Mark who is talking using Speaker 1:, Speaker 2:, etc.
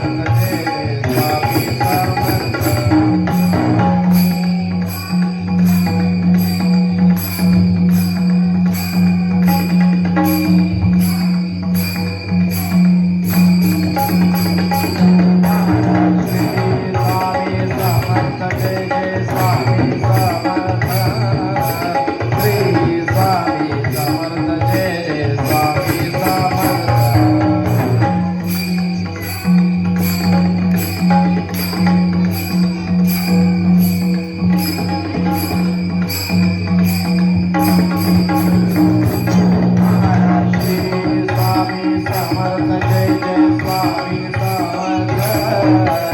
Speaker 1: cara. Jai Jai Swami Samarth